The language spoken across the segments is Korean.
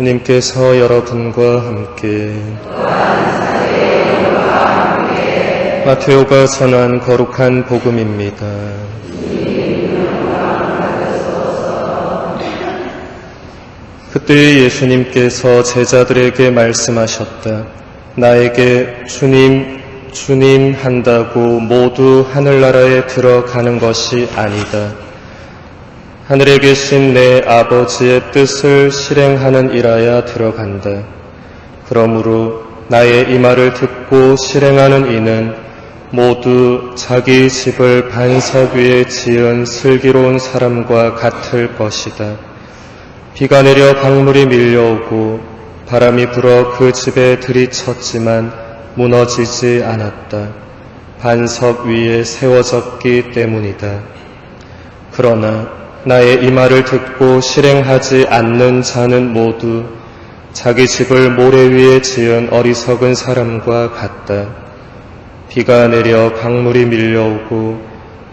주님께서 여러분과 함께 마테오가 전한 거룩한 복음입니다. 그때 예수님께서 제자들에게 말씀하셨다. 나에게 주님, 주님 한다고 모두 하늘나라에 들어가는 것이 아니다. 하늘에 계신 내 아버지의 뜻을 실행하는 이라야 들어간다. 그러므로 나의 이 말을 듣고 실행하는 이는 모두 자기 집을 반석 위에 지은 슬기로운 사람과 같을 것이다. 비가 내려 강물이 밀려오고 바람이 불어 그 집에 들이쳤지만 무너지지 않았다. 반석 위에 세워졌기 때문이다. 그러나 나의 이 말을 듣고 실행하지 않는 자는 모두 자기 집을 모래 위에 지은 어리석은 사람과 같다. 비가 내려 강물이 밀려오고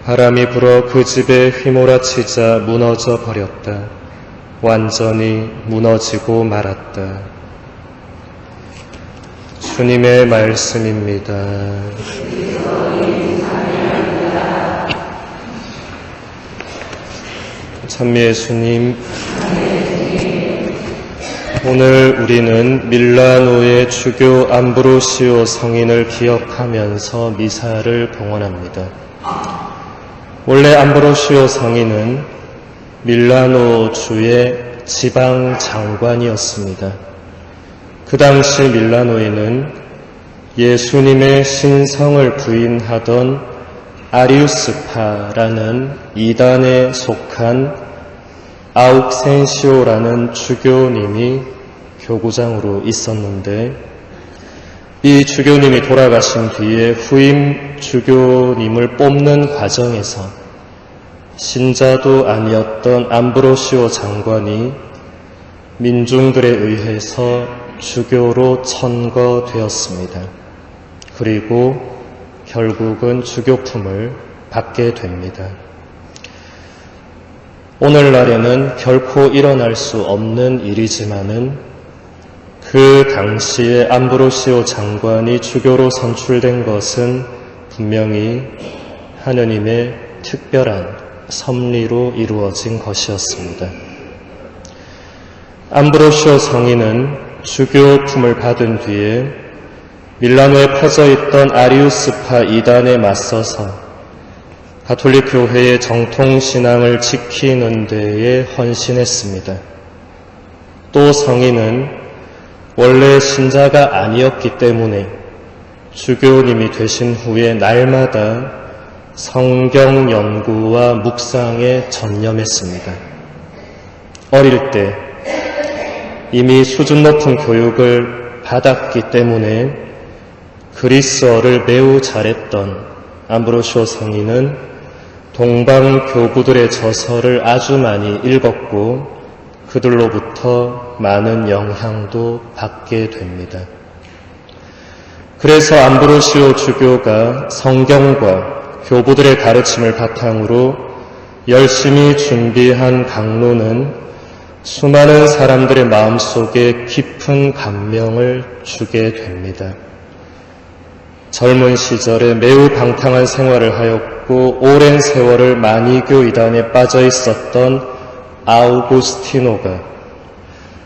바람이 불어 그 집에 휘몰아치자 무너져 버렸다. 완전히 무너지고 말았다. 주님의 말씀입니다. 찬미 예수님, 오늘 우리는 밀라노의 주교 암브로시오 성인을 기억하면서 미사를 봉헌합니다. 원래 암브로시오 성인은 밀라노 주의 지방 장관이었습니다. 그 당시 밀라노에는 예수님의 신성을 부인하던 아리우스파라는 이단에 속한 아욱센시오라는 주교님이 교구장으로 있었는데 이 주교님이 돌아가신 뒤에 후임 주교님을 뽑는 과정에서 신자도 아니었던 암브로시오 장관이 민중들에 의해서 주교로 천거되었습니다. 그리고 결국은 주교품을 받게 됩니다. 오늘날에는 결코 일어날 수 없는 일이지만은 그 당시에 암브로시오 장관이 주교로 선출된 것은 분명히 하느님의 특별한 섭리로 이루어진 것이었습니다. 암브로시오 성인은 주교 품을 받은 뒤에 밀라노에 퍼져 있던 아리우스파 이단에 맞서서 가톨릭 교회의 정통 신앙을 지키는 데에 헌신했습니다. 또 성인은 원래 신자가 아니었기 때문에 주교님이 되신 후에 날마다 성경 연구와 묵상에 전념했습니다. 어릴 때 이미 수준 높은 교육을 받았기 때문에 그리스어를 매우 잘했던 암브로시오 성인은 동방 교구들의 저서를 아주 많이 읽었고 그들로부터 많은 영향도 받게 됩니다. 그래서 암브로시오 주교가 성경과 교부들의 가르침을 바탕으로 열심히 준비한 강론은 수많은 사람들의 마음속에 깊은 감명을 주게 됩니다. 젊은 시절에 매우 방탕한 생활을 하였고 오랜 세월을 마니교 이단에 빠져 있었던 아우구스티노가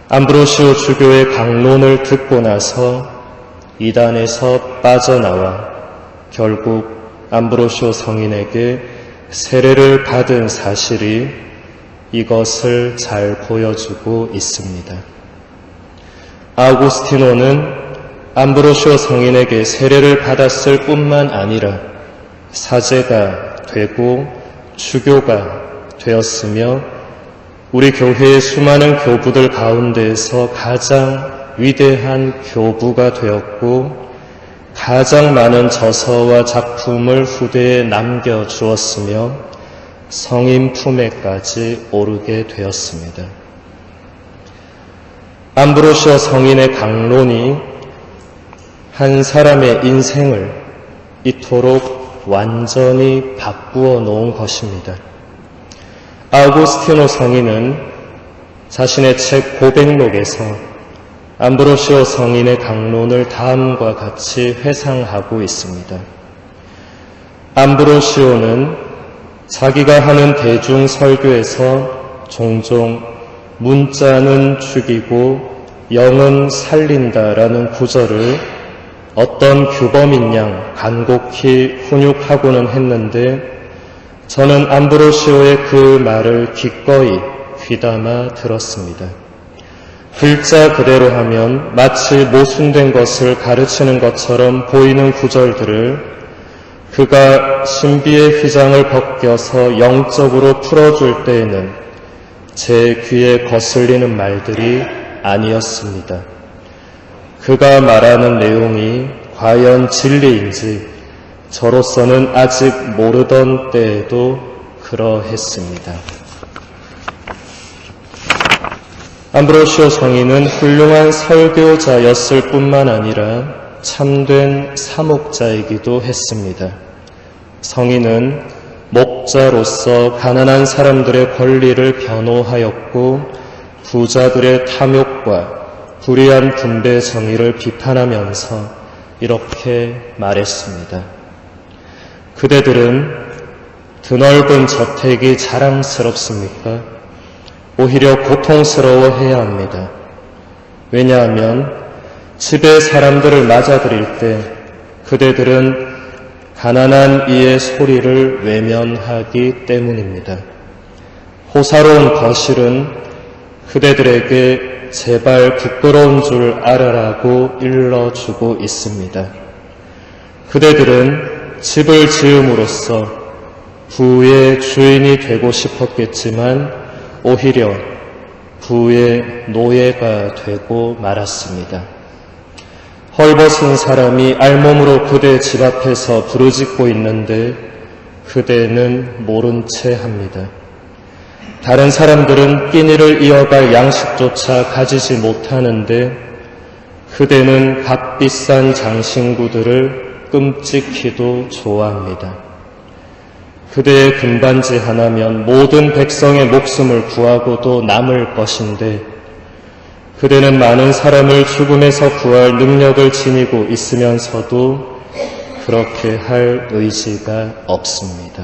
암브로시오 주교의 강론을 듣고 나서 이단에서 빠져나와 결국 암브로시오 성인에게 세례를 받은 사실이 이것을 잘 보여주고 있습니다. 아우구스티노는 암브로시오 성인에게 세례를 받았을 뿐만 아니라 사제가 되고 주교가 되었으며 우리 교회의 수많은 교부들 가운데에서 가장 위대한 교부가 되었고 가장 많은 저서와 작품을 후대에 남겨주었으며 성인 품에까지 오르게 되었습니다. 암브로시오 성인의 강론이 한 사람의 인생을 이토록 완전히 바꾸어 놓은 것입니다. 아우구스티노 성인은 자신의 책 고백록에서 암브로시오 성인의 강론을 다음과 같이 회상하고 있습니다. 암브로시오는 자기가 하는 대중 설교에서 종종 문자는 죽이고 영은 살린다라는 구절을 어떤 규범인 양 간곡히 훈육하고는 했는데 저는 암브로시오의 그 말을 기꺼이 귀담아 들었습니다. 글자 그대로 하면 마치 모순된 것을 가르치는 것처럼 보이는 구절들을 그가 신비의 휘장을 벗겨서 영적으로 풀어줄 때에는 제 귀에 거슬리는 말들이 아니었습니다. 그가 말하는 내용이 과연 진리인지 저로서는 아직 모르던 때에도 그러했습니다. 암브로시오 성인은 훌륭한 설교자였을 뿐만 아니라 참된 사목자이기도 했습니다. 성인은 목자로서 가난한 사람들의 권리를 변호하였고 부자들의 탐욕과 불의한 분배 정의를 비판하면서 이렇게 말했습니다. 그대들은 드넓은 저택이 자랑스럽습니까? 오히려 고통스러워 해야 합니다. 왜냐하면 집에 사람들을 맞아들일 때 그대들은 가난한 이의 소리를 외면하기 때문입니다. 호사로운 거실은 그대들에게 제발 부끄러운 줄 알아라고 일러주고 있습니다. 그대들은 집을 지음으로써 부의 주인이 되고 싶었겠지만 오히려 부의 노예가 되고 말았습니다. 헐벗은 사람이 알몸으로 그대 집 앞에서 부르짖고 있는데 그대는 모른 채 합니다. 다른 사람들은 끼니를 이어갈 양식조차 가지지 못하는데 그대는 값비싼 장신구들을 끔찍히도 좋아합니다. 그대의 금반지 하나면 모든 백성의 목숨을 구하고도 남을 것인데 그대는 많은 사람을 죽음에서 구할 능력을 지니고 있으면서도 그렇게 할 의지가 없습니다.